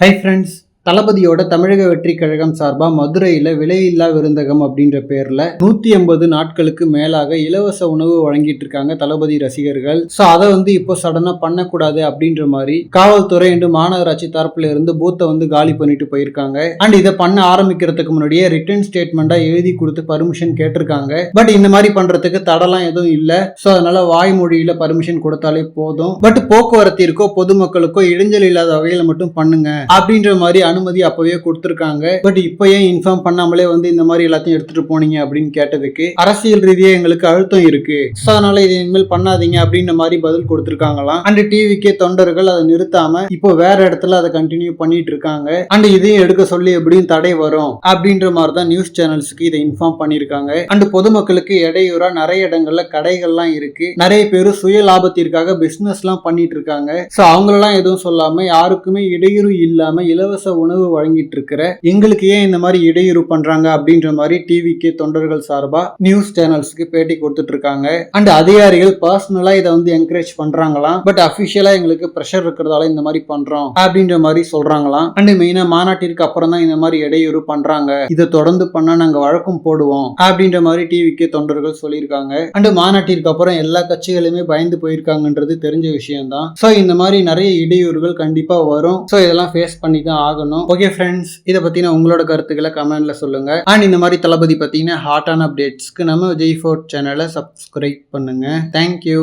Hi friends தளபதியோட தமிழக வெற்றி கழகம் சார்பாக மதுரையில விலையில்லா விருந்தகம் அப்படின்ற பேர்ல நூத்தி எண்பது நாட்களுக்கு மேலாக இலவச உணவு வழங்கிட்டு இருக்காங்க தளபதி ரசிகர்கள். ஸோ அதை வந்து இப்போ சடனாக பண்ணக்கூடாது அப்படின்ற மாதிரி காவல்துறை என்று மாநகராட்சி தரப்புல இருந்து பூத்தை வந்து காலி பண்ணிட்டு போயிருக்காங்க. அண்ட் இதை பண்ண ஆரம்பிக்கிறதுக்கு முன்னாடியே ரிட்டர்ன் ஸ்டேட்மெண்ட்டாக எழுதி கொடுத்து பர்மிஷன் கேட்டிருக்காங்க. பட் இந்த மாதிரி பண்றதுக்கு தடலாம் எதுவும் இல்லை. ஸோ அதனால வாய்மொழியில பர்மிஷன் கொடுத்தாலே போதும். பட் போக்குவரத்திற்கோ பொதுமக்களுக்கோ இடைஞ்சல் இல்லாத வகையில் மட்டும் பண்ணுங்க அப்படின்ற மாதிரி அனுமதி அப்பவே கொடுத்துருக்காங்க. பட் இப்போ ஏன் இன்ஃபார்ம் பண்ணாமலே வந்து இந்த மாதிரி எல்லாத்தையும் எடுத்துட்டு போனீங்க அப்படின்னு கேட்டதுக்கு அரசியல் ரீதியாக எங்களுக்கு அழுத்தம் இருக்கு. ஸோ அதனால இதை இனிமேல் பண்ணாதீங்க அப்படின்ற மாதிரி பதில் கொடுத்துருக்காங்களாம். அண்ட் டிவிக்கே தொண்டர்கள் அதை நிறுத்தாம இப்போ வேற இடத்துல அதை கண்டினியூ பண்ணிட்டு இருக்காங்க. அண்ட் இதையும் எடுக்க சொல்லி எப்படியும் தடை வரும் அப்படின்ற மாதிரி தான் நியூஸ் சேனல்ஸ்க்கு இதை இன்ஃபார்ம் பண்ணியிருக்காங்க. அண்ட் பொதுமக்களுக்கு இடையூறா நிறைய இடங்கள்ல கடைகள்லாம் இருக்கு. நிறைய பேர் சுய லாபத்திற்காக பிசினஸ் எல்லாம் பண்ணிட்டு இருக்காங்க. ஸோ அவங்களெல்லாம் எதுவும் சொல்லாம யாருக்குமே இடையூறு இல்லாம இலவச உணவு வழங்கிட்டு இருக்கிற எங்களுக்கு ஏன் இந்த மாதிரி இடையூறு பண்றாங்க அப்படின்ற மாதிரி டிவிக்கு தொண்டர்கள் சார்பா நியூஸ் சேனல்ஸ்க்கு பேட்டி கொடுத்துட்டு இருக்காங்க அண்ட் அதிகாரிகள் பர்சனலா இதை வந்து என்கரேஜ் பண்றாங்களாம். பட் அபிஷியலா எங்களுக்கு ப்ரெஷர் இருக்கிறதால இந்த மாதிரி பண்றோம் அப்படின்ற மாதிரி சொல்றாங்களாம். அண்ட் மெயினா மாநாட்டிற்கு அப்புறம் தான் இந்த மாதிரி இடையூறு பண்றாங்க. இதை தொடர்ந்து பண்ணா நாங்க வழக்கம் போடுவோம் அப்படின்ற மாதிரி டிவிக்கு தொண்டர்கள் சொல்லியிருக்காங்க. அண்ட் மாநாட்டிற்கு அப்புறம் எல்லா கட்சிகளுமே பயந்து போயிருக்காங்கன்றது தெரிஞ்ச விஷயம் தான் ஸோ இந்த மாதிரி நிறைய இடையூறுகள் கண்டிப்பா வரும். ஸோ இதெல்லாம் ஃபேஸ் பண்ணி தான் ஆகணும். ஓகே ஃப்ரெண்ட்ஸ் இதை பத்தின உங்களோட கருத்துக்களை கமெண்ட்ல சொல்லுங்க. அண்ட் இந்த மாதிரி தளபதி பத்தின ஹாட்டான அப்டேட்ஸ்க்கு நம்ம விஜய் ஃபோர்ட் சேனலை சப்ஸ்கிரைப் பண்ணுங்க. Thank you